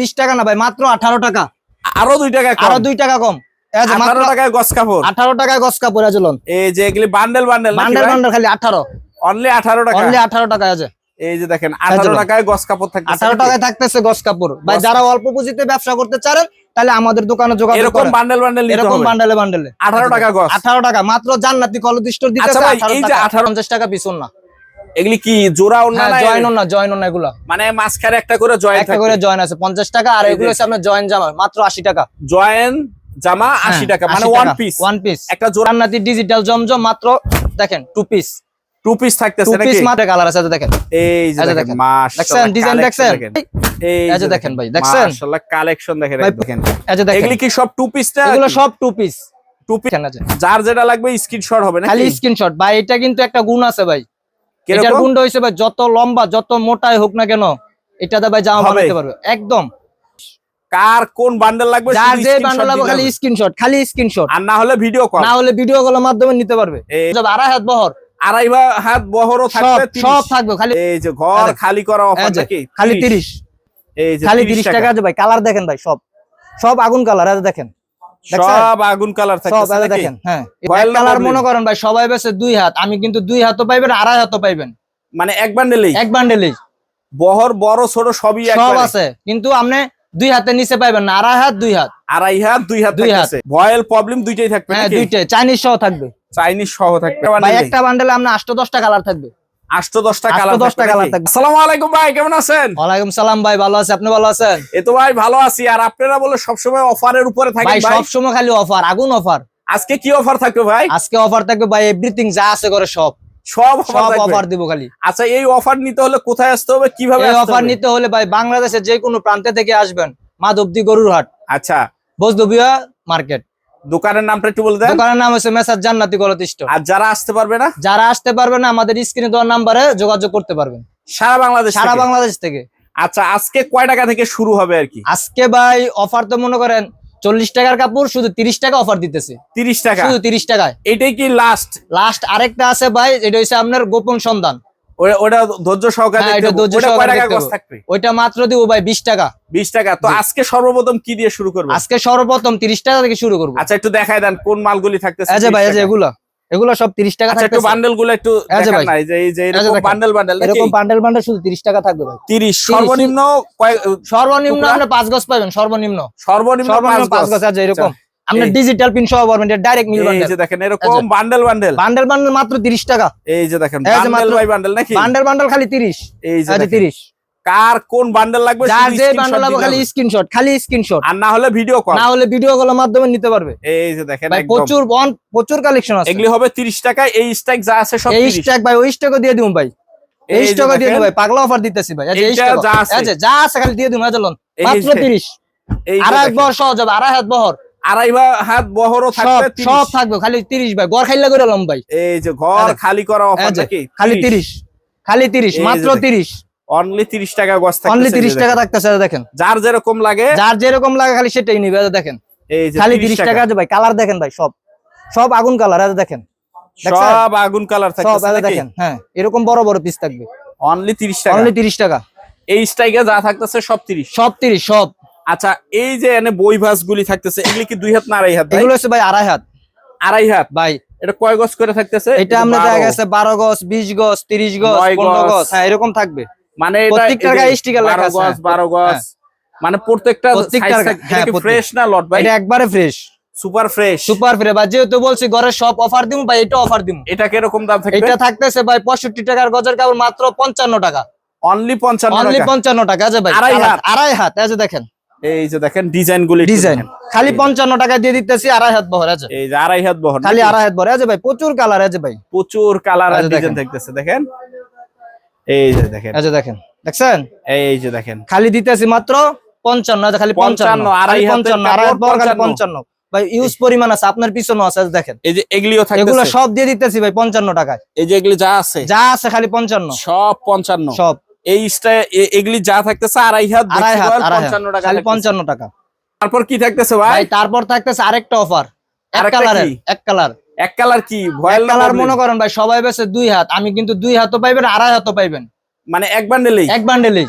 বিশ টাকা না ভাই মাত্র আঠারো টাকা। আরও দুই টাকা আরও দুই টাকা কম। আঠারো টাকায় গস কাপড়। আঠারো টাকায় গছ কাপড় আছে এই যে এগুলি বান্ডেল বান্ডেল বান্ডেল বান্ডেল খালি আঠারো। অনলি আঠারো টাকা। অনলি আঠারো টাকা আছে এই যে দেখেন আঠারো টাকায় গস কাপড় থাকবে আঠারো টাকায় থাকতেছে গছ কাপড়। ভাই যারা অল্প পুঁজিতে ব্যবসা করতে চান তাহলে আমাদের দোকানে যোগাযোগ এরকম বান্ডেল বান্ডেল এরকম বান্ডেলে টাকা গস টাকা মাত্র জান্নাতি কলদ স্টোর দিতেছে আচ্ছা আঠারো এই যে 18 পঞ্চাশ টাকা পিছন না। এগুলি কি জোড়া অন্য হ্যাঁ না জয়েন না জয়েন না এগুলা। মানে মাঝখানে একটা করে জয়েন একটা করে জয়েন আছে পঞ্চাশ টাকা আর এগুলো হচ্ছে আপনার জয়েন জামা মাত্র আশি টাকা। জয়েন জামা আশি টাকা মানে ওয়ান পিস ওয়ান পিস একটা জোড়া জান্নাতি ডিজিটাল জমজম মাত্র দেখেন টু পিস টু পিস থাকতেছে নাকি টু পিস মাত্র কালার আছে দেখেন। এই যে দেখেন দেখেন। ডিজাইন দেখছেন? এই যে দেখেন ভাই, দেখছেন? মাশাআল্লাহ কালেকশন দেখেন দেখেন। এই যে দেখেন। এগুলি কি সব টু পিস না এগুলো সব টু পিস টু পিস দেখেন যার যেটা লাগবে স্ক্রিনশট হবে না খালি স্ক্রিনশট ভাই এটা কিন্তু একটা গুণ আছে ভাই। এটার ভাই যত লম্বা যত মোটাই হোক না কেন এটাতে ভাই জামা হবে। বানাইতে পারবে। একদম। কার কোন বান্ডেল লাগবে যার যে বান্ডেল দিলে খালি স্ক্রিনশট খালি স্ক্রিনশট আর না হলে ভিডিও কল না হলে ভিডিও কলের মাধ্যমে নিতে পারবে। আড়াই হাত বহর। আড়াই হাত বহরও সব থাকবে সব থাকবে খালি এই যে ঘর খালি করা অফার নাকি? খালি 30 এই যে খালি 30 টাকা। আছে ভাই কালার দেখেন ভাই সব। সব আগুন কালার আছে দেখেন? সব আগুন কালার নাকি? দেখেন হ্যাঁ। কালার মনে করেন ভাই সবাই বেছে দুই হাত। আমি কিন্তু দুই হাতও পাইবেন আড়াই হাতও পাইবেন। মানে এক বান্ডেলেই এক বান্ডেলেই বহর বড় ছোট সবই সব আছে কিন্তু আপনি দুই হাতে নিচে পাইবেন না আড়াই হাত দুই হাত। আড়াই হাত দুই হাত দুই হাত। ভয়েল প্রবলেম দুইটাই থাকবে হ্যাঁ দুইটাই। চাইনিজ সহ থাকবে। চাইনিজ সহ থাকবে। ভাই একটা বান্ডেলে আপনার আটশো দশটা কালার থাকবে। আটশো দশটা কালার দশটা থাকবে। আসসালামু আলাইকুম ভাই কেমন আছেন? ওয়ালাইকুম সালাম ভাই ভালো আছে আপনি ভালো আছেন? এ তো ভাই ভালো আছি। আর আপনারা বলে সবসময় অফারের উপরে থাকেন ভাই সবসময় খালি অফার আগুন অফার। আজকে কি অফার থাকবে ভাই? আজকে অফার থাকবে ভাই এভরিথিং যা আছে করে সব। সব সব অফার দিব খালি। আচ্ছা এই অফার নিতে হলে কোথায় আসতে হবে? কীভাবে অফার নিতে হলে ভাই বাংলাদেশের যে কোনো প্রান্তে থেকে আসবেন। মাধবদী গরুর হাট আচ্ছা। বজদবিয়া মার্কেট। দোকানের নামটা একটু বলে দেন। দোকানের নাম হচ্ছে মেসার জান্নাতি গলত স্টোর আর যারা আসতে পারবে না? যারা আসতে পারবে না আমাদের স্ক্রিনে দেওয়ার নাম্বারে যোগাযোগ করতে পারবেন। সারা বাংলাদেশ সারা বাংলাদেশ থেকে। আচ্ছা আজকে কয় টাকা থেকে শুরু হবে আর কি? আজকে ভাই অফার তো মনে করেন চল্লিশ টাকার কাপড় শুধু তিরিশ টাকা অফার দিতেছে। তিরিশ টাকা? শুধু তিরিশ টাকায়। এটাই কি লাস্ট লাস্ট আরেকটা আছে ভাই এটা হচ্ছে আপনার গোপন সন্ধান। ওটা ধৈর্য সহকারে হ্যাঁ, দেখতে এটা হবে। ধৈর্য ওটা কয় সহকারে টাকা দেখতে গজ হবে। থাকবে? ওইটা মাত্র দিব ভাই বিশ টাকা। বিশ টাকা। তো আজকে সর্বপ্রথম কি দিয়ে শুরু করবে আজকে সর্বপ্রথম তিরিশ টাকা থেকে শুরু করব। আচ্ছা একটু দেখাই দেন কোন মালগুলি থাকতেছে এই ভাই 30 এই এগুলো। এগুলো সব তিরিশ টাকা আচ্ছা একটু বান্ডেলগুলো একটু দেখান না এই যে এই যে এই যে এরকম বান্ডেল বান্ডেল এরকম বান্ডেল বান্ডেল শুধু তিরিশ টাকা থাকবে ভাই। 30 সর্বনিম্ন সর্বনিম্ন টুকরা? আপনি পাঁচ গজ পাবেন সর্বনিম্ন। সর্বনিম্ন গজ। আছে এরকম। আপনার ডিজিটাল পিন সহ পারবেন ডাইরেক্ট মিল এই বান্ডেল যে দেখেন এরকম বান্ডেল বান্ডেল বান্ডেল বান্ডেল মাত্র তিরিশ টাকা। এই যে দেখেন বান্ডেল বাই বান্ডেল নাকি? বান্ডেল বান্ডেল খালি তিরিশ। এই যে এই যে দেখেন। তিরিশ। কার কোন বান্ডেল লাগবে যার যে বান্ডেল লাগবে খালি। স্ক্রিনশট খালি স্ক্রিনশট আর না হলে ভিডিও কল না হলে ভিডিও কলের মাধ্যমে নিতে পারবে। এই যে দেখেন একদম। প্রচুর বন- প্রচুর কালেকশন আছে। এগুলি হবে 30 টাকা এই স্ট্যাক যা আছে সব এই 30 স্টক ভাই ওই স্টকও দিয়ে দিবো ভাই। এই এই স্টকও দিয়ে দিবো ভাই পাগলা অফার দিতেছি ভাই। এই যে এই স্টকও। যা আছে। যা আছে খালি দিয়ে চলুন এই মাত্র যে- তিরিশ। এই যে আড়াই হাত দেখেন, বহর সহজ হবে আড়াই এক বহর। আড়াই বা হাত বহরও থাকবে সব থাকবে খালি তিরিশ ভাই। গড় খাইলে করে লম ভাই। এই যে ঘর খালি করা অফার নাকি? খালি তিরিশ। খালি তিরিশ এই যে মাত্র দেখেন। তিরিশ। অনলি 30 টাকা গস অনলি টাকা থাকতেছে দেখেন। যার যেরকম লাগে যার যেরকম লাগে খালি সেটাই নিবে দেখেন। এই যে খালি 30 তিরিশ টাকা আছে ভাই কালার দেখেন ভাই সব। সব আগুন কালার যে দেখেন? সব আগুন কালার থাকতেছে দেখেন হ্যাঁ এরকম বড় বড় পিস থাকবে। অনলি 30 টাকা। অনলি তিরিশ টাকা। এই স্ট্রাইকে যা থাকতেছে সব 30 সব তিরিশ সব। আচ্ছা এই যে এনে বই ভাস গুলি থাকতেছে এগুলি কি দুই হাত না আড়াই হাত ভাই? এগুলো হচ্ছে ভাই আড়াই হাত। আড়াই হাত? ভাই। এটা কয় গজ করে থাকতেছে? এটা আমরা দেখা গেছে বারো গজ বিশ গজ তিরিশ গজ পনেরো গজ। হ্যাঁ এরকম থাকবে। মানে এটা প্রত্যেকটার গায়ে লেখা 12 আছে, গজ হ্যাঁ। 12 গজ। হ্যাঁ। মানে প্রত্যেকটা প্রত্যেকটার গায়ে- হ্যাঁ, ফ্রেশ না লট ভাই? এটা একবারে fresh super fresh super fresh ভাই যেহেতু বলছি ঘরের সব অফার দিব ভাই এটা অফার দিব এটা কীরকম দাম থাকবে? এটা থাকতেছে ভাই পঁয়ষট্টি টাকার গজের কাপড় মাত্র পঞ্চান্ন টাকা। অনলি 55 অনলি টাকা। পঞ্চান্ন টাকা আছে ভাই আড়াই হাত। আড়াই হাত এই যে দেখেন। এই যে দেখেন ডিজাইন গুলি ডিজাইন খালি পঞ্চান্ন টাকা দিয়ে দিতেছি আড়াই হাত বহর আছে এই যে আড়াই হাত বহর খালি আড়াই হাত বহর আছে ভাই প্রচুর কালার আছে ভাই প্রচুর কালার যে ডিজাইন দেখেন। দেখেন এই যে দেখেন যে দেখেন দেখছেন এই যে দেখেন খালি দিতেছি মাত্র পঞ্চান্ন আছে খালি পঞ্চান্ন আড়াই পঞ্চান্ন আড়াই হাত বহর খালি পঞ্চান্ন ভাই ইউজ পরিমাণ আছে আপনার পিছনে আছে দেখেন এই যে এগুলিও থাকে এগুলো সব দিয়ে দিতেছি ভাই পঞ্চান্ন টাকায় এই যে এগুলি যা আছে যা আছে খালি পঞ্চান্ন সব 55 সব এই এগুলি যা থাকতেছে আড়াই হাত আড়াই হাত হাত। 55 টাকা পঞ্চান্ন টাকা। তারপর কি থাকতেছে ভাই? তারপর থাকতেছে আরেকটা অফার এক কালারের এক কালার এক কালার কি? ভয়েল কালার মনে করেন ভাই সবাই বেছে দুই হাত। আমি কিন্তু দুই হাতও পাইবেন আড়াই হাতও পাইবেন। মানে এক বান্ডেলেই এক বান্ডেলেই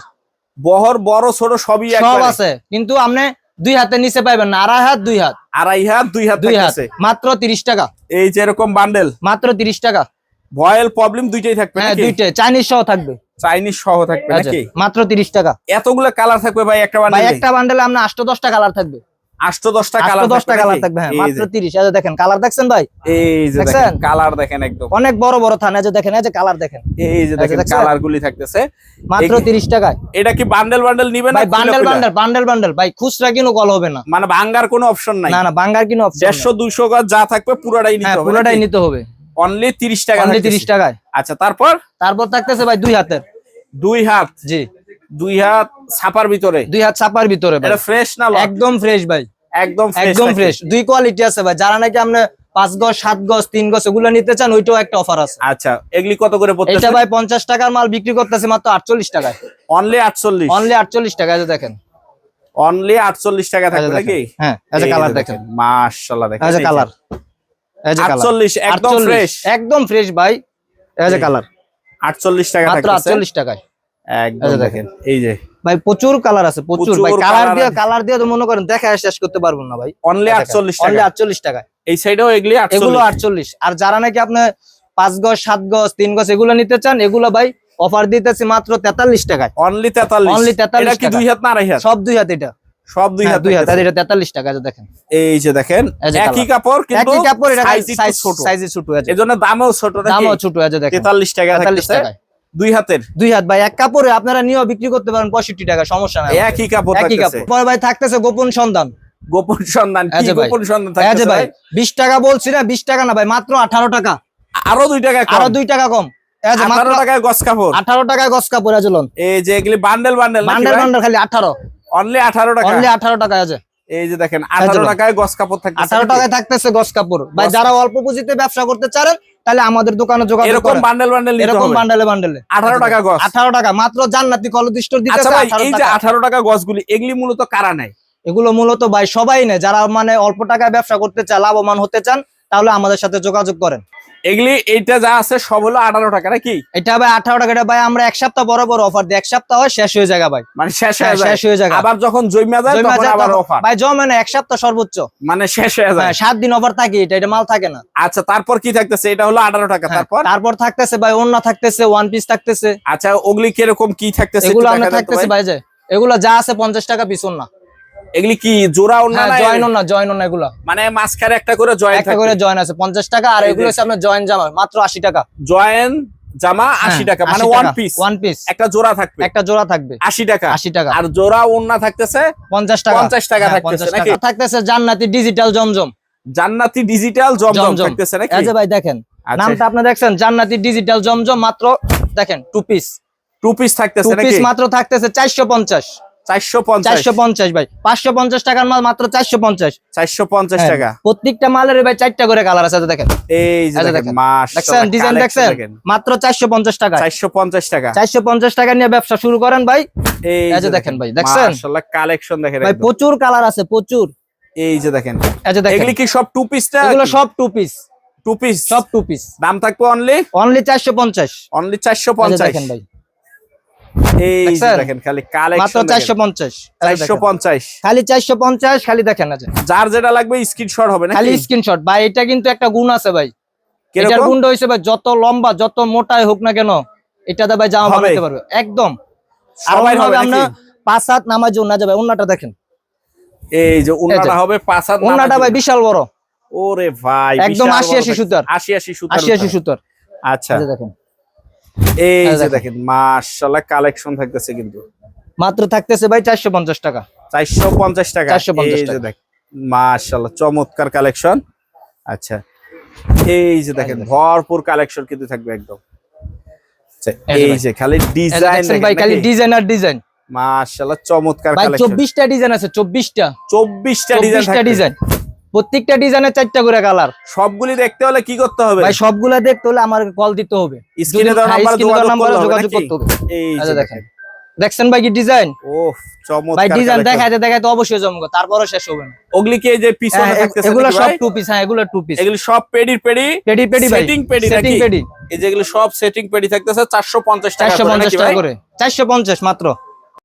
বহর বড় ছোট সবই সব আছে। কিন্তু আপনি দুই হাতের নিচে পাইবেন না আড়াই হাত দুই হাত। আড়াই হাত দুই হাত দুই হাত। মাত্র তিরিশ টাকা। এই যে এরকম বান্ডেল মাত্র তিরিশ টাকা। ভয়েল প্রবলেম দুইটাই থাকবে হ্যাঁ নাকি? দুইটা চাইনিজ সহ থাকবে। চাইনিজ সহ থাকবে নাকি? মাত্র তিরিশ টাকা। এতগুলো কালার থাকবে ভাই একটা ভাই বান্ডেলে একটা বান্ডেলে আপনার আটশো দশটা কালার থাকবে। আটশো দশটা আটশো কালার দশটা কালার থাকবে হ্যাঁ মাত্র তিরিশ। এই যে দেখেন কালার দেখছেন ভাই? এই যে দেখেন কালার দেখেন একদম। অনেক বড় বড় থান যে দেখেন এই যে কালার দেখেন। এই যে দেখেন? কালার গুলি থাকতেছে। মাত্র এই- তিরিশ টাকায়। এটা কি বান্ডেল বান্ডেল নিবেন ভাই বান্ডেল বান্ডেল বান্ডেল বান্ডেল ভাই খুচরা কিনো কল হবে না। মানে ভাঙ্গার কোনো অপশন নাই। না না বাঙ্গার কিনো option দেড়শো দুইশো গজ যা থাকবে পুরোটাই নাই। নিতে হ্যাঁ হবে পুরোটাই নিতে হবে। অনলি তিরিশ টাকা অনলি থাকতেছে। তিরিশ টাকায়। আচ্ছা তারপর? তারপর থাকতেছে ভাই দুই হাতের। দুই হাত? জি। দুই হাত ছাপার ভিতরে? দুই হাত চাপার ভিতরে ভাই। এটা ফ্রেশ না একদম ফ্রেশ ভাই। একদম fresh একদম ফ্রেশ দুই কোয়ালিটি আছে ভাই। যারা নাকি আপনি পাঁচ গজ সাত গজ তিন গজ এগুলো নিতে চান ওইটাও একটা অফার আছে। আচ্ছা এগুলি কত করে এটা পড়তেছে ভাই পঞ্চাশ টাকার মাল বিক্রি করতেছে মাত্র আটচল্লিশ টাকায়। অনলি আটচল্লিশ? অনলি আটচল্লিশ টাকা এই দেখেন। অনলি আটচল্লিশ টাকা এই যে থাকবে নাকি? হ্যাঁ এই যে কালার দেখেন। মাশাল্লাহ দেখেন। এই যে কালার 48 একদম ফ্রেশ একদম ফ্রেশ ভাই। এই যে কালার। আটচল্লিশ টাকা মাত্র টাকায়। একদম দেখেন এই যে। ভাই প্রচুর কালার আছে প্রচুর। প্রচুর ভাই কালার দিয়ে কালার দিয়ে তো মনে করেন দেখা শেষ করতে পারব না ভাই। অনলি টাকা। এই সাইডেও এগুলি এগুলো আটচল্লিশ। আটচল্লিশ আর যারা নাকি আপনি পাঁচ গজ সাত গজ তিন গজ এগুলো নিতে চান এগুলো ভাই অফার দিতেছি মাত্র তেতাল্লিশ টাকায়। অনলি তেতাল্লিশ। Only 43 এটা কি দুই হাত না আড়াই হাত? সব দুই হাত এটা। সব দুই হ্যাঁ, হাত দুই হাত। এটা তেতাল্লিশ টাকা এই দেখেন। এই যে দেখেন একই কাপড় কিন্তু একই কাপড় এটা সাইজ ছোট। সাইজে ছোট আছে এজন্য দামও ছোট নাকি? দামও ছোট আছে দেখেন। তেতাল্লিশ টাকা তেতাল্লিশ থাকতেছে। টাকায়। দুই হাতের। দুই হাত ভাই এক কাপড়ে আপনারা নিয়েও বিক্রি করতে পারেন পঁয়ষট্টি টাকা সমস্যা নাই। একই কাপড় একই কাপড়। পরে ভাই থাকতেছে গোপন সন্ধান। গোপন সন্ধান কি গোপন সন্ধান থাকতেছে ভাই ভাই? বিশ টাকা বলছি না বিশ টাকা না ভাই মাত্র আঠারো টাকা। আরও দুই টাকা আরও কম দুই টাকা কম। এই যে মাত্র আঠারো টাকায় গস কাপড়। আঠারো টাকায় গছ কাপড় আজলন এই যে এগুলি বান্ডেল বান্ডেল বান্ডেল বান্ডেল খালি আঠারো। অনলি আঠারো টাকা। অনলি আঠারো টাকা আছে। এই যে দেখেন আঠারো ভাই। টাকায় গস কাপড় টাকায় থাকতেছে গছ কাপড়। ভাই যারা অল্প পুঁজিতে ব্যবসা করতে চান তাহলে আমাদের দোকানে যোগাযোগ এরকম বান্ডেল বান্ডেল এরকম বান্ডেলে বান্ডেলে আঠারো টাকা গস মাত্র জান্নাতি আচ্ছা ভাই আঠারো এই যে টাকা। গছগুলি এগুলি মূলত কারা এগুলো মূলত ভাই সবাই নেয়। যারা মানে অল্প টাকায় ব্যবসা করতে চান লাভবান হতে চান তাহলে আমাদের সাথে যোগাযোগ করেন। এগুলি এইটা যা আছে সব হলো আঠারো টাকা নাকি? এটা ভাই আঠারো টাকাটা ভাই আমরা এক সপ্তাহ বড় বড় অফার দিই। এক সপ্তাহ শেষ হয়ে যায় ভাই। মানে শেষ হ্যাঁ, হয়ে শেষ হয়ে যায়। আবার যখন জৈমা যায় তখন আবার অফার ভাই জমে না এক সপ্তাহ সর্বোচ্চ। মানে শেষ হয়ে যায়। হ্যাঁ, সাত দিন অফার থাকে এটা এটা মাল থাকে না। আচ্ছা তারপর কি থাকতেছে? এটা হলো আঠারো টাকা হ্যাঁ, তারপর? তারপর থাকতেছে ভাই অন্য থাকতেছে ওয়ান পিস থাকতেছে। আচ্ছা ওগুলি কীরকম কি থাকতেছে এগুলো আমরা থাকতেছে ভাই। ভাই যে এগুলো যা আছে পঞ্চাশ টাকা পিছন না এগুলি কি জোড়া ওড়না হ্যাঁ, না জয়েন ওড়না জয়েন ওড়না এগুলো। মানে মাঝখানে একটা করে জয়েন একটা করে জয়েন আছে 50 টাকা আর এগুলো হচ্ছে আপনার জয়েন জামা মাত্র 80 টাকা। জয়েন জামা হ্যাঁ, 80 টাকা মানে ওয়ান পিস ওয়ান পিস একটা জোড়া থাকবে। একটা জোড়া থাকবে। 80 টাকা। 80 টাকা। আর জোড়া ওড়না থাকতেছে 50 টাকা। 50 হ্যাঁ, টাকা থাকতেছে নাকি? থাকতেছে জান্নাতি ডিজিটাল জমজম। জান্নাতি ডিজিটাল জমজম থাকতেছে নাকি? আচ্ছা ভাই দেখেন আচ্ছা। নামটা আপনি দেখছেন? জান্নাতি ডিজিটাল জমজম মাত্র দেখেন টু পিস টু পিস থাকতেছে নাকি টু পিস মাত্র থাকতেছে 450 ভাই। টাকার মাল মাত্র হ্যাঁ, টাকা। প্রত্যেকটা মালের ভাই করে কালার আছে দেখেন। এই ডিজাইন দেখছেন? মাত্র চারশো পঞ্চাশ টাকা। চারশো পঞ্চাশ টাকা। চারশো পঞ্চাশ টাকা নিয়ে ব্যবসা শুরু করেন ভাই। এই যে দেখেন ভাই, দেখছেন? কালেকশন দেখেন ভাই প্রচুর কালার আছে প্রচুর। এই যে দেখেন। এগুলি কি সব টু পিস এগুলো সব টু পিস টু পিস সব টু পিস দাম থাকবে অনলি অনলি চারশো পঞ্চাশ। অনলি চারশো পঞ্চাশ। দেখেন ভাই। এই দেখেন খালি কালেকশন খালি খালি দেখেন যার যেটা লাগবে স্ক্রিনশট হবে খালি নাকি স্ক্রিনশট ভাই এটা কিন্তু একটা গুণ আছে ভাই। এটার গুণটা হয়েছে ভাই যত লম্বা যত মোটাই হোক না কেন এটাতে ভাই জামা বানাতে পারবে। একদম। সবাই হবে আমরা পাঁচ হাত নামাজ না যাবে। অন্যটা দেখেন। এই যে উন্নাটা হবে পাঁচ হাত অন্যটা ভাই বিশাল বড়। ওরে ভাই একদম বিশাল 80 বড়। 80 থাকছে। সুতার। আশি আশি সুতার আশি আশি উপরে। আচ্ছা। দেখেন। এই যে দেখেন। দেখেন মাশাআল্লাহ কালেকশন থাকতেছে কিন্তু। মাত্র থাকতেছে ভাই চারশো পঞ্চাশ টাকা। চারশো পঞ্চাশ টাকা। 450 এই যে টাকা। দেখ মাশাআল্লাহ চমৎকার কালেকশন আচ্ছা এই যে দেখেন দেখেন। ভরপুর কালেকশন কিন্তু থাকবে একদম। আচ্ছা, এই যে ভাই। খালি ডিজাইন ভাই খালি ডিজাইন আর ডিজাইন মাশাআল্লাহ চমৎকার ভাই কালেকশন চব্বিশটা ডিজাইন আছে চব্বিশটা। চব্বিশটা ডিজাইন চব্বিশটা ডিজাইন প্রত্যেকটা ডিজাইনের চারটা করে কালার। সবগুলি দেখতে হলে কি করতে হবে? ভাই সবগুলা দেখতে হলে আমার কল দিতে হবে। স্ক্রিনে দেওয়া নাম্বারে যোগাযোগ? করতে হবে। এই আচ্ছা যে দেখেন। দেখছেন ভাই কি ডিজাইন ওফ চমৎকার ভাই ডিজাইন। দেখাইতে দেখাইতে অবশ্যই জমগো তারপরও শেষ হবে না। ওগুলি কি এই যে পিছনে হ্যাঁ, থাকতেছে এগুলো সব টু পিস হ্যাঁ এগুলো টু পিস এগুলি সব পেডি পেডি? পেডি পেডি ভাই Setting পেডি সেটিং পেডি। এই যেগুলো সব সেটিং পেডি থাকতেছে চারশো পঞ্চাশ টাকা চারশো করে পঞ্চাশ নাকি টাকা করে। চারশো পঞ্চাশ মাত্র।